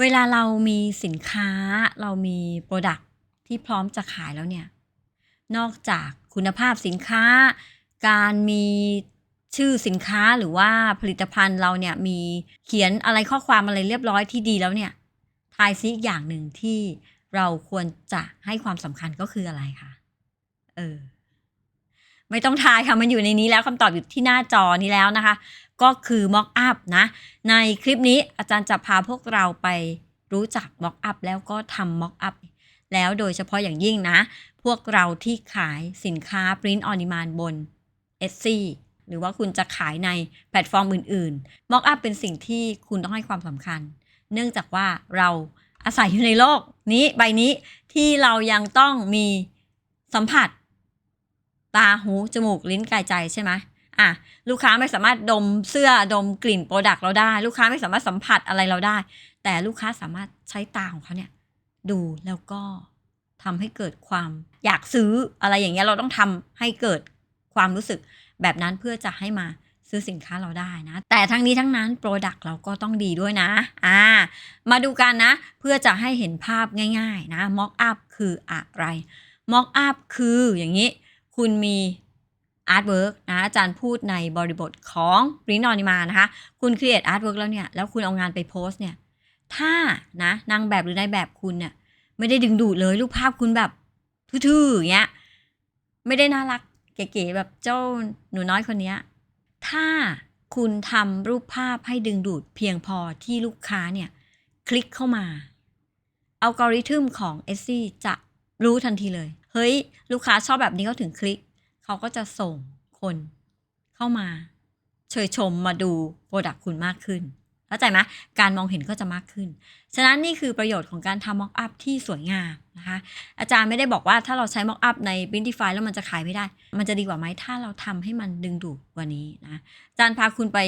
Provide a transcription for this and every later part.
เวลาเรามีสินค้า เรามีโปรดักที่พร้อมจะขายแล้วเนี่ย นอกจากคุณภาพสินค้า การมีชื่อสินค้าหรือว่าผลิตภัณฑ์เราเนี่ยมีเขียนอะไรข้อความอะไรเรียบร้อยที่ดีแล้วเนี่ยทายซิอีกอย่างหนึ่งที่เราควรจะให้ความสำคัญก็คืออะไรคะเออ ไม่ต้องทายค่ะมันอยู่ในนี้แล้วคำตอบอยู่ที่หน้าจอนี้แล้วนะคะ ก็คือ Mock Up นะ ในคลิปนี้อาจารย์จะพาพวกเราไปรู้จัก Mock Up แล้วก็ทำ Mock Up แล้วโดยเฉพาะอย่างยิ่งนะ พวกเราที่ขายสินค้า Print on Demand บน Etsy หรือว่าคุณจะขายในแพลตฟอร์มอื่นๆ Mock Up เป็นสิ่งที่คุณต้องให้ความสำคัญ เนื่องจากว่าเราอาศัยอยู่ในโลกนี้ใบนี้ที่เรายังต้องมีสัมผัส ตาหู จมูก ลิ้นกายใจใช่ไหมอะลูกค้าไม่สามารถดมเสื้อดมกลิ่นโปรดักต์เราได้ ลูกค้าไม่สามารถสัมผัสอะไรเราได้ แต่ลูกค้าสามารถใช้ตาของเขาเนี่ยดูแล้วก็ทำให้เกิดความอยากซื้ออะไรอย่างเงี้ยเราต้องทำให้เกิดความรู้สึกแบบนั้นเพื่อจะให้มาซื้อสินค้าเราได้นะ แต่ทั้งนี้ทั้งนั้นโปรดักต์เราก็ต้องดีด้วยนะอ่ามาดูกันนะ เพื่อจะให้เห็นภาพง่าย ๆ นะ mock up คืออะไร mock up คืออย่างนี้ คุณมีอาร์ตเวิร์กนะอาจารย์พูดในบริบทของรินอนิมานะคะคุณครีเอทอาร์ตเวิร์กแล้วเนี่ยแล้วคุณเอางานไปโพสต์เนี่ยถ้านะนางแบบหรือนายแบบคุณเนี่ยไม่ได้ดึงดูดเลยรูปภาพคุณแบบทื่อๆอย่างเงี้ยไม่ได้น่ารักเก๋ๆแบบเจ้าหนูน้อยคนเนี้ยถ้าคุณทำรูปภาพให้ดึงดูดเพียงพอที่ลูกค้าเนี่ย คลิกเข้ามาอัลกอริทึมของ e s ซี่จะ รู้ทันทีเลย เฮ้ย ลูกค้าชอบแบบนี้เขาถึงคลิก เขาก็จะส่งคนเข้ามาเชยชมมาดูโปรดักต์คุณมากขึ้นเข้าใจไหมการมองเห็นก็จะมากขึ้น ฉะนั้นนี่คือประโยชน์ของการทำม็อกอัพที่สวยงามนะคะ อาจารย์ไม่ได้บอกว่าถ้าเราใช้ม็อกอัพใน Printify แล้วมันจะขายไม่ได้ มันจะดีกว่าไหมถ้าเราทำให้มันดึงดูดกว่านี้นะอาจารย์พาคุณไป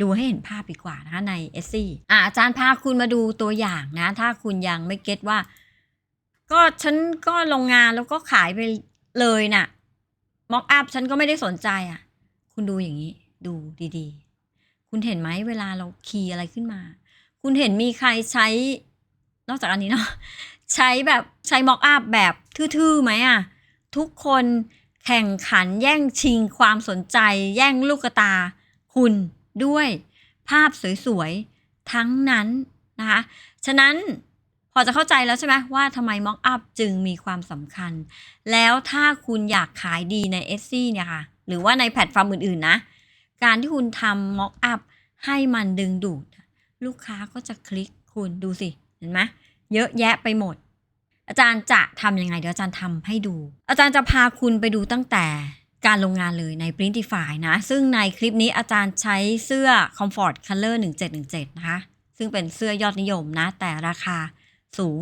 ดูให้เห็นภาพดีกว่านะคะใน e s ซี่อะอาจารย์พาคุณมาดูตัวอย่างนะ ถ้าคุณยังไม่เก็ตว่า ก็ฉันก็ลงงานแล้วก็ขายไปเลยน่ะม็อกอัพฉันก็ไม่ได้สนใจอะ คุณดูอย่างนี้ ดูดีๆ คุณเห็นไหมเวลาเราคีย์อะไรขึ้นมา คุณเห็นมีใครใช้ นอกจากอันนี้เนาะใช้แบบใช้ม็อกอัพแบบทื่อๆไหมอะ ทุกคนแข่งขันแย่งชิงความสนใจ แย่งลูกตา คุณด้วย ภาพสวยๆ ทั้งนั้นนะคะ ฉะนั้น พอจะเข้าใจแล้วใช่ไหมว่าทำไมม็อกอัพจึงมีความสำคัญ แล้วถ้าคุณอยากขายดีใน e s ซี่เนี่ยค่ะ หรือว่าในแพลตฟอร์มอื่นๆนะ การที่คุณทำม็อกอัพให้มันดึงดูด ลูกค้าก็จะคลิกคุณดูสิ เห็นไหมเยอะแยะไปหมด อาจารย์จะทำยังไง เดี๋ยวอาจารย์ทำให้ดู อาจารย์จะพาคุณไปดูตั้งแต่การลงงานเลยใน Printify นะ ซึ่งในคลิปนี้อาจารย์ใช้เสื้อ Comfort Color 1717 นะคะ ซึ่งเป็นเสื้อยอดนิยมนะ แต่ราคา สูง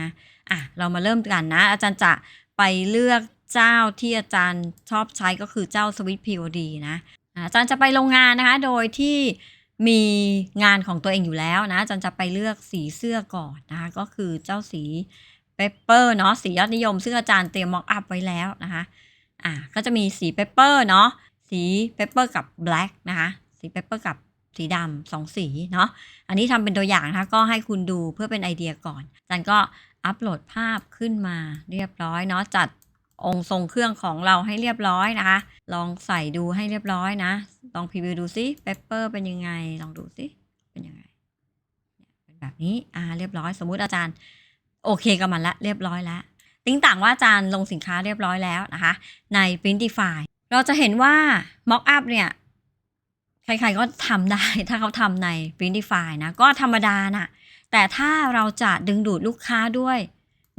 นะอะเรามาเริ่มกันนะ อาจารย์จะไปเลือกเจ้าที่อาจารย์ชอบใช้ก็คือเจ้า Swiss POD นะอาจารย์จะไปโรงงานนะคะ โดยที่มีงานของตัวเองอยู่แล้วนะอาจารย์จะไปเลือกสีเสื้อก่อนนะคะก็คือเจ้าสีเปเปอร์เนาะสียอดนิยม ซึ่งอาจารย์เตรียมม็อกอัพไว้แล้วนะคะอ่าก็จะมีสีเปเปอร์เนาะสีเปเปอร์กับแบล็กนะคะสีเปเปอร์กับ สีดำสองสีเนาะอันนี้ทำเป็นตัวอย่างนะคะก็ให้คุณดูเพื่อเป็นไอเดียก่อนอาจารย์ก็อัปโหลดภาพขึ้นมาเรียบร้อยเนาะจัดองค์ทรงเครื่องของเราให้เรียบร้อยนะคะ ลองใส่ดูให้เรียบร้อยนะ ลองพรีวิวดูซิเปเปอร์เป็นยังไง ลองดูซิเป็นยังไงเนี่ยเป็นแบบนี้อ่าเรียบร้อยสมมุติอาจารย์ โอเคกับมันละเรียบร้อยแล้วติ้งต่างว่าอาจารย์ลงสินค้าเรียบร้อยแล้วนะคะ ใน Printify เราจะเห็นว่า Mock Up เนี่ย ใครๆก็ทำได้ถ้าเขาทำใน Printify นะก็ธรรมดาน่ะแต่ถ้าเราจะดึงดูดลูกค้าด้วย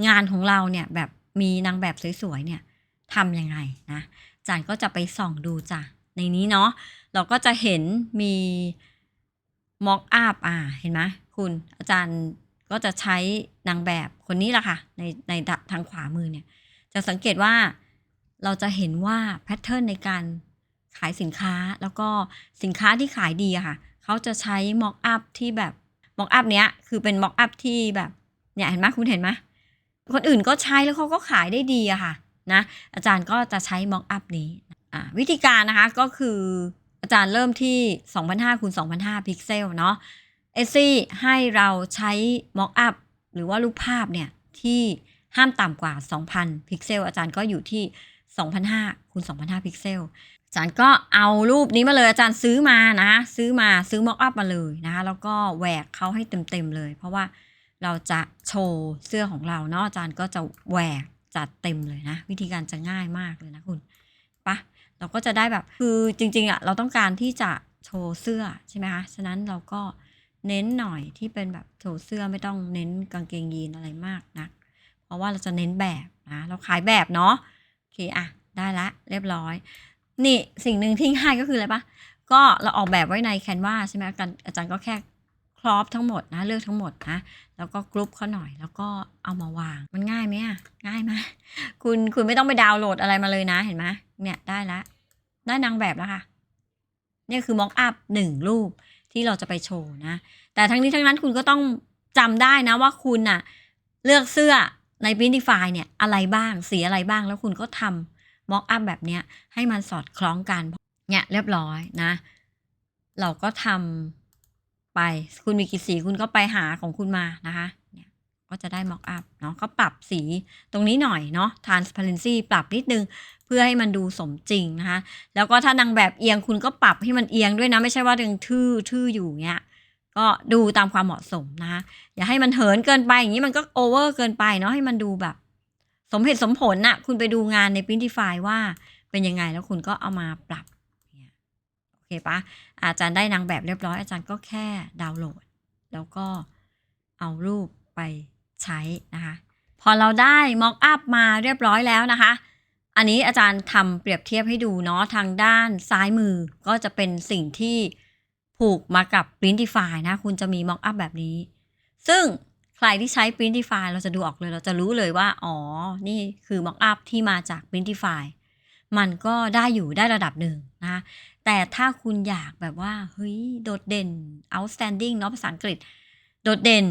งานของเราเนี่ยแบบมีนางแบบสวยๆเนี่ยทำยังไงนะอาจารย์ก็จะไปส่องดูจ้ะในนี้เนาะเราก็จะเห็นมี Mock Up อ่าเห็นไหมคุณอาจารย์ก็จะใช้นางแบบคนนี้แหละค่ะในในทางขวามือเนี่ย จะสังเกตว่าเราจะเห็นว่าแพทเทิร์นในการ ขายสินค้าแล้วก็สินค้าที่ขายดีอะค่ะ เขาจะใช้ม็อกอัพที่แบบม็อกอัพเนี้ยคือเป็นม็อกอัพที่แบบเนี่ยเห็นไหมคุณเห็นไหมคนอื่นก็ใช้แล้วเขาก็ขายได้ดีอะค่ะนะอาจารย์ก็จะใช้ม็อกอัพนี้วิธีการนะคะก็คืออาจารย์เริ่มที่ 2,500คูณ2,500 พิกเซลเนาะเอซี่ให้เราใช้ Mock up หรือว่ารูปภาพเนี่ยที่ห้ามต่ำกว่า 2,000 พิกเซล อาจารย์ก็อยู่ที่ 2,500คูณ2,500พิกเซลอาจารย์ก็เอารูปนี้มาเลยอาจารย์ซื้อมานะ ซื้อมาซื้อ Mock up มาเลยนะคะแล้วก็แหวกเขาให้เต็มๆเลย เพราะว่าเราจะโชว์เสื้อของเราเนาะอาจารย์ก็จะแหวกจัดเต็มเลยนะ วิธีการจะง่ายมากเลยนะคุณปะเราก็จะได้แบบคือจริงๆอะเราต้องการที่จะโชว์เสื้อใช่ไหมคะฉะนั้นเราก็เน้นหน่อยที่เป็นแบบโชว์เสื้อไม่ต้องเน้นกางเกงยีนอะไรมากนะเพราะว่าเราจะเน้นแบบนะเราขายแบบเนาะ อเคอะได้ละเรียบร้อย นี่สิ่งหนึ่งที่ง่ายก็คืออะไรปะก็เราออกแบบไว้ในแคนวาใช่ไหมอาจารย์อาจารย์ก็แค่ครอปทั้งหมดนะเลือกทั้งหมดนะแล้วก็กรุ๊ปเขาหน่อย แล้วก็เอามาวางมันง่ายไหมอะง่ายไหมคุณคุณไม่ต้องไปดาวน์โหลดอะไรมาเลยนะเห็นไหมเนี่ยได้ละได้นางแบบแล้วค่ะเนี่ยคือม็อกอัพหนึ่งรูปที่เราจะไปโชว์นะ แต่ทั้งนี้ทั้งนั้นคุณก็ต้องจำได้นะว่าคุณน่ะ เลือกเสื้อ ใน Printify เนี่ยอะไรบ้างสีอะไรบ้างแล้วคุณก็ทำม็อกอัพแบบเนี้ยให้มันสอดคล้องกันเนี่ยเรียบร้อยนะ เราก็ทำไปคุณมีกี่สีคุณก็ไปหาของคุณมานะคะเนี่ยก็จะได้ mock up เนาะก็ปรับสีตรงนี้หน่อยเนาะ transparency ปรับนิดนึงเพื่อให้มันดูสมจริงนะคะ แล้วก็ถ้านางแบบเอียงคุณก็ปรับให้มันเอียงด้วยนะ ไม่ใช่ว่ายังทื่อทื่ออยู่เงี้ย ก็ดูตามความเหมาะสมนะคะอย่าให้มันเหินเกินไปอย่างนี้มันก็โอเวอร์เกินไปเนาะให้มันดูแบบ สมเหตุสมผลน่ะ คุณไปดูงานใน Printify ว่าเป็นยังไงแล้วคุณก็เอามาปรับโอเคปะอาจารย์ได้นางแบบเรียบร้อยอาจารย์ก็แค่ดาวน์โหลด แล้วก็เอารูปไปใช้นะคะ พอเราได้ม็อกอัพมาเรียบร้อยแล้วนะคะ อันนี้อาจารย์ทำเปรียบเทียบให้ดูเนาะทางด้านซ้ายมือก็จะเป็นสิ่งที่ ผูกมากับ Printify นะ คุณจะมีม็อกอัพแบบนี้ ซึ่งใครที่ใช้ Printify เราจะดูออกเลย เราจะรู้เลยว่า อ๋อ นี่คือม็อกอัพที่มาจาก Printify มันก็ได้อยู่ได้ระดับหนึ่งนะคะแต่ถ้าคุณอยากแบบว่า เฮ้ย โดดเด่น outstanding เนาะภาษาอังกฤษ โดดเด่น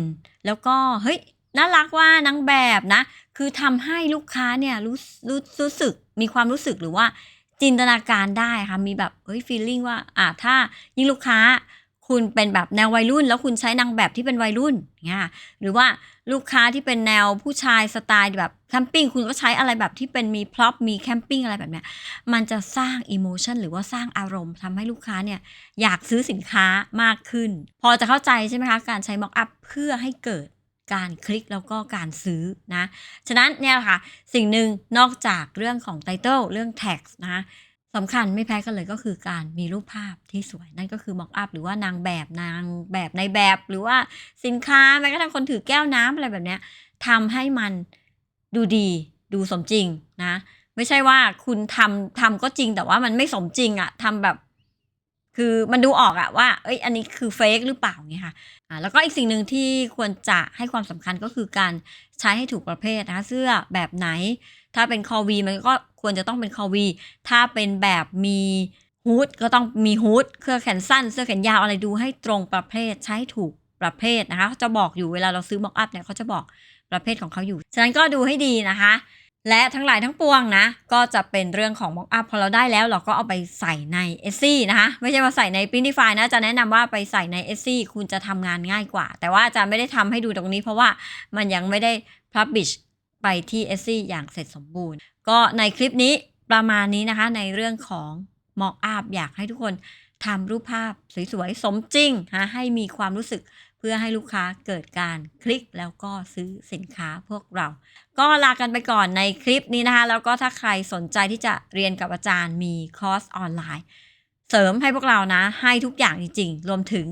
แล้วก็ เฮ้ย น่ารักว่านางแบบนะ คือทำให้ลูกค้าเนี่ยรู้รู้รู้สึก มีความรู้สึกหรือว่า จินตนาการได้ค่ะ มีแบบเฮ้ย feeling ว่าอ่าถ้ายิ่งลูกค้าคุณเป็นแบบแนววัยรุ่น แล้วคุณใช้นางแบบที่เป็นวัยรุ่นเงี้ยหรือว่าลูกค้าที่เป็นแนวผู้ชายสไตล์แบบแคมปิ้งคุณก็ใช้อะไรแบบที่เป็นมีพร็อพมีแคมปิ้งอะไรแบบเนี้ยมันจะสร้างอิโมชันหรือว่าสร้างอารมณ์ทำให้ลูกค้าเนี่ยอยากซื้อสินค้ามากขึ้น พอจะเข้าใจใช่ไหมคะการใช้ม็อกอัพเพื่อให้เกิด การคลิกแล้วก็การซื้อนะ ฉะนั้นเนี่ยค่ะ สิ่งหนึ่งนอกจากเรื่องของไตเติลเรื่อง text นะคะสำคัญไม่แพ้กันเลยก็คือการมีรูปภาพที่สวยนั่นก็คือ mock up หรือว่านางแบบนางแบบในแบบ หรือว่าสินค้าแม้กระทั่งคนถือแก้วน้ำอะไรแบบเนี้ยทำให้มันดูดีดูสมจริงนะ ไม่ใช่ว่าคุณทำทำก็จริงแต่ว่ามันไม่สมจริงอะทำแบบ คือมันดูออกอะว่า เอ้ย อันนี้คือเฟกหรือเปล่าเงี้ยค่ะอ่าแล้วก็อีกสิ่งหนึ่งที่ควรจะให้ความสำคัญก็คือการใช้ให้ถูกประเภทนะคะเสื้อแบบไหน ถ้าเป็นคอวีมันก็ควรจะต้องเป็นคอวีถ้าเป็นแบบมีฮูดก็ต้องมีฮูดเสื้อแขนสั้น เสื้อแขนยาวอะไรดูให้ตรงประเภทใช้ถูกประเภทนะคะเขาจะบอกอยู่เวลาเราซื้อม็อกอัพเนี่ยเขาจะบอกประเภทของเขาอยู่ ฉะนั้นก็ดูให้ดีนะคะ และทั้งหลายทั้งปวงนะ ก็จะเป็นเรื่องของม็อกอัพพอเราได้แล้วเราก็เอาไปใส่ใน s s นะคะ ไม่ใช่มาใส่ใน Printify นะ จะแนะนำว่าไปใส่ใน s s คุณจะทำงานง่ายกว่า แต่ว่าอาจารย์ไม่ได้ทำให้ดูตรงนี้ เพราะว่ามันยังไม่ได้ publish ไปที่ s s อย่างเสร็จสมบูรณ์ ก็ในคลิปนี้ประมาณนี้นะคะ ในเรื่องของ mock up อยากให้ทุกคนทำรูปภาพสวยๆ สมจริงนะให้มีความรู้สึก เพื่อให้ลูกค้าเกิดการคลิกแล้วก็ซื้อสินค้าพวกเรา ก็ลากันไปก่อนในคลิปนี้นะคะ แล้วก็ถ้าใครสนใจที่จะเรียนกับอาจารย์มีคอร์สออนไลน์ เสริมให้พวกเรานะ ให้ทุกอย่างจริงๆ รวมถึง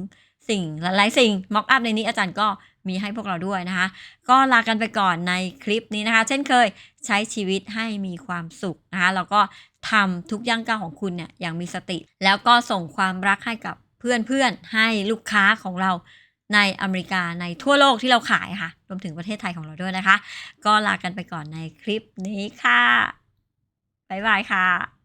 สิ่งหลายๆสิ่งม็อกอัพในนี้อาจารย์ก็มีให้พวกเราด้วยนะคะ ก็ลากันไปก่อนในคลิปนี้นะคะ เช่นเคยใช้ชีวิตให้มีความสุขนะคะแล้วก็ทำทุกย่างก้าวของคุณเนี่ยอย่างมีสติ แล้วก็ส่งความรักให้กับเพื่อนๆให้ลูกค้าของเรา ในอเมริกาในทั่วโลกที่เราขายค่ะ รวมถึงประเทศไทยของเราด้วยนะคะ ก็ลากันไปก่อนในคลิปนี้ค่ะ บ๊ายบายค่ะ